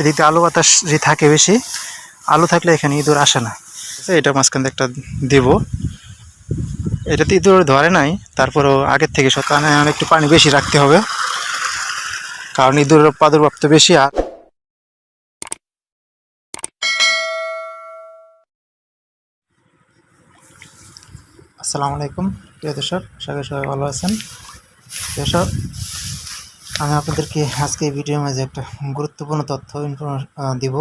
এদিকে আলু বাতাস যে থাকে বেশি, আলু থাকলে এখানে ইঁদুর আসে না। এটা মাঝখান দিয়ে একটা দেব। এটাতে ইঁদুর ধরে নাই, তারপরেও আগের থেকে সকালে একটু পানি বেশি রাখতে হবে। কারণ ইঁদুরের প্রাদুর্ভাব তো বেশি আর আসসালামু আলাইকুম, প্রিয় দর্শক করি সবাই ভালো আছেন। দর্শক আমি আপনাদেরকে আজকে এই ভিডিওর মাঝে একটা গুরুত্বপূর্ণ তথ্য দিব,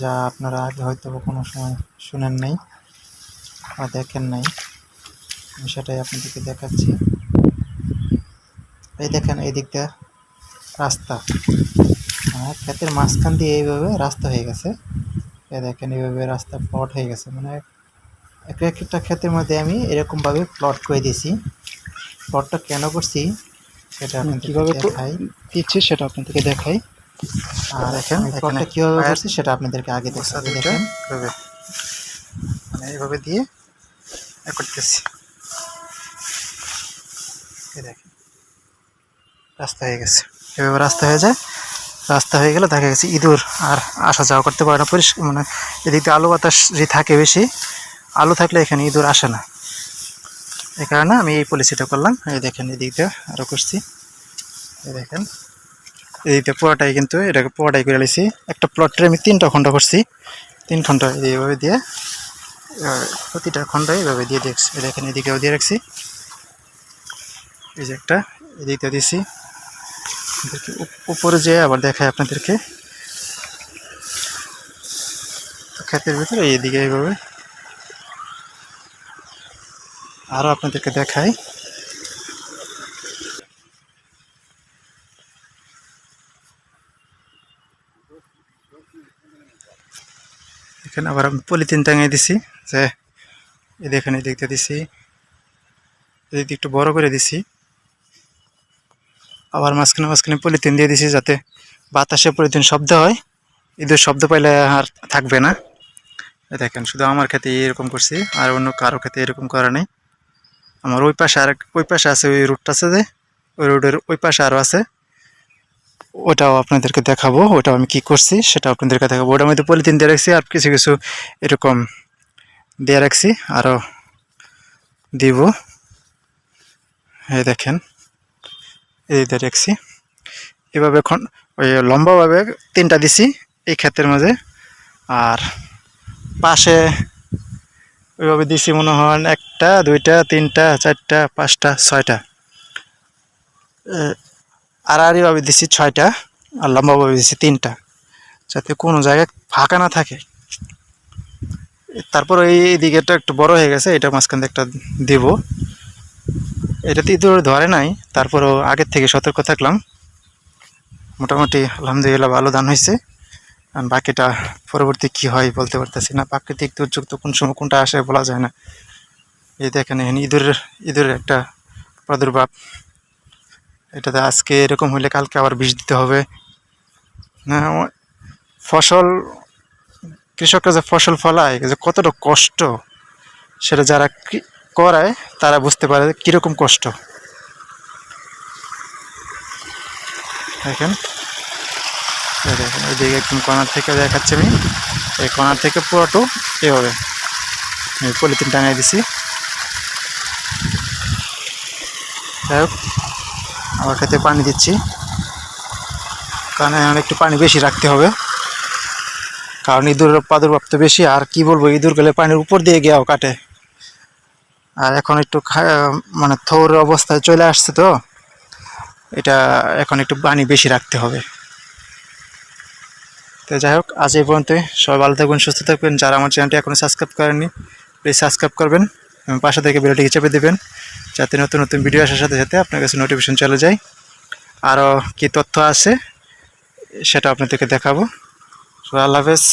যা আপনারা আগে হয়তো কোনো সময় শুনেন নাই বা দেখেন নাই। আমি সেটাই আপনাদেরকে দেখাচ্ছি। এই দেখেন, এই দিকটা রাস্তা। মানে ক্ষেতের মাঝখান দিয়ে এইভাবে রাস্তা হয়ে গেছে। এই দেখেন, এইভাবে রাস্তা প্লট হয়ে গেছে। মানে এক একটা ক্ষেতের মধ্যে আমি এরকমভাবে প্লট করে দিয়েছি। প্লটটা কেন করছি? সেটা আপনাদেরকে কীভাবে কর- দেখাই। দিচ্ছি সেটা আপনাদেরকে দেখাই। আর এখন প্লটটা কীভাবে করছি সেটা আপনাদেরকে আগে দেখেন। মানে এইভাবে দিয়ে করতেছি। দেখেন। রাস্তা হয়ে গেছে। এভাবে রাস্তা হয়ে যায়। রাস্তা হয়ে গেলে দেখা গেছে ইঁদুর আর আসা যাওয়া করতে পারে না। পরিষ্কার মানে এদিকে আলু বাতাস যে থাকে বেশি আলু থাকলে এখানে ইঁদুর আসে না। এই কারণে আমি এই পলিসিটা করলাম। এই দেখেন এদিকটা আরও করছি। এই দেখেন। এদিকটা পুরোটাই কিন্তু এটাকে পুরোটাই করে নিয়েছি একটা প্লটের আমি তিনটা খণ্ড করছি। তিন খণ্ড এইভাবে দিয়ে প্রতিটা খণ্ড এইভাবে দিয়ে দেখছি। এই দেখেন এদিকেও দিয়ে রাখছি। এই যে একটা এদিকটা উপ- উপরে যেয়ে আবার দেখায় আপনাদেরকে। ক্ষেতের ভিতরে এইদিকে এইভাবে আরও আপনাদেরকে দেখাই। এখানে আবার আমি পলিথিন টাঙিয়ে দিছি, যে এই দেখেন, এই দিছি এদিক একটু বড় করে দিছি। আবার মাঝখানে মাঝখানে পলিথিন দিয়ে দিছি যাতে বাতাসে পলিথিন শব্দ হয় ঈদের শব্দ পাইলে আর থাকবে না। দেখেন, শুধু আমার ক্ষেত্রে এরকম করছি, আর অন্য কারও ক্ষেত্রে এরকম করা নেই। আমার ওই পাশে আর ওই পাশে আছে ওই রুটটা আছে যে, ওই রোডের ওই পাশে আরও আছে। ওটাও আপনাদেরকে দেখাবো, ওটাও আমি কি করছি সেটা আপনাদেরকে দেখাবো। ওটার মধ্যে পলিথিন দিয়ে রাখছি আর কিছু কিছু এরকম দিয়ে রাখছি আরও দিব। এই দেখেন, এই দিয়ে রাখছি। এভাবে এখন ওই লম্বাভাবে তিনটা দিছি এই ক্ষেতের মাঝে। আর পাশে ওইভাবে দিছি মনে হয় একটা দুইটা তিনটা চারটা পাঁচটা ছয়টা। এ, আড়াআড়িভাবে দিছি ছয়টা আর লম্বাভাবে দিছি তিনটা যাতে কোনো জায়গায় ফাঁকা না থাকে। তারপর এই দিকেটা একটু বড় হয়ে গেছে এটা মাঝখান থেকে একটা দেব। এটাতে ইঁদুর ধরে নাই তারপরও আগের থেকে সতর্ক থাকলাম। মোটামুটি আলহামদুলিল্লাহ ভালো দান হয়েছে। আর বাকিটা পরবর্তী কি হয় বলতে পারতেছি না। প্রাকৃতিক দুর্যোগ তো কোন সময় কোনটা আসে বলা যায় না। এই দেখেন ইঁদুরের ইঁদুরের একটা প্রাদুর্ভাব। এটাতে আজকে এরকম হলে কালকে আবার বিষ দিতে হবে। না ফসল, কৃষকরা যে ফসল ফলায়, যে কতটা কষ্ট, সেটা যারা করায়, তারা বুঝতে পারে কীরকম কষ্ট। দেখেন। দেখেন এইদিকে একদম কর্নার থেকে দেখাচ্ছি আমি। এই কর্নার থেকে পুরোটো এভাবে পলিথিন টাঙাই দিছি। যাই হোক আমার খেতে পানি দিচ্ছি। কারণ একটু পানি বেশি রাখতে হবে। কারণ ইঁদুরের প্রাদুর্ভাব তো বেশি, আর কি বলব, ইঁদুর গেলে পানির উপর দিয়ে গিয়েও কাটে। আর এখন একটু মানে থৌর অবস্থায় চলে আসছে তো। এটা এখন একটু পানি বেশি রাখতে হবে। তো যাই হোক, আজ এই পর্যন্ত সবাই ভালো থাকবেন, সুস্থ থাকবেন। যারা আমার চ্যানেলটি এখনও সাবস্ক্রাইব করেননি প্লিজ সাবস্ক্রাইব করবেন এবং পাশে থেকে ভিডিওটিকে চেপে দেবেন, যাতে নতুন নতুন ভিডিও আসার সাথে সাথে আপনার কাছে নোটিফিকেশন চলে যায়। আরও কী তথ্য আছে, সেটা আপনাদেরকে দেখাবো। আল্লাহ হাফেজ।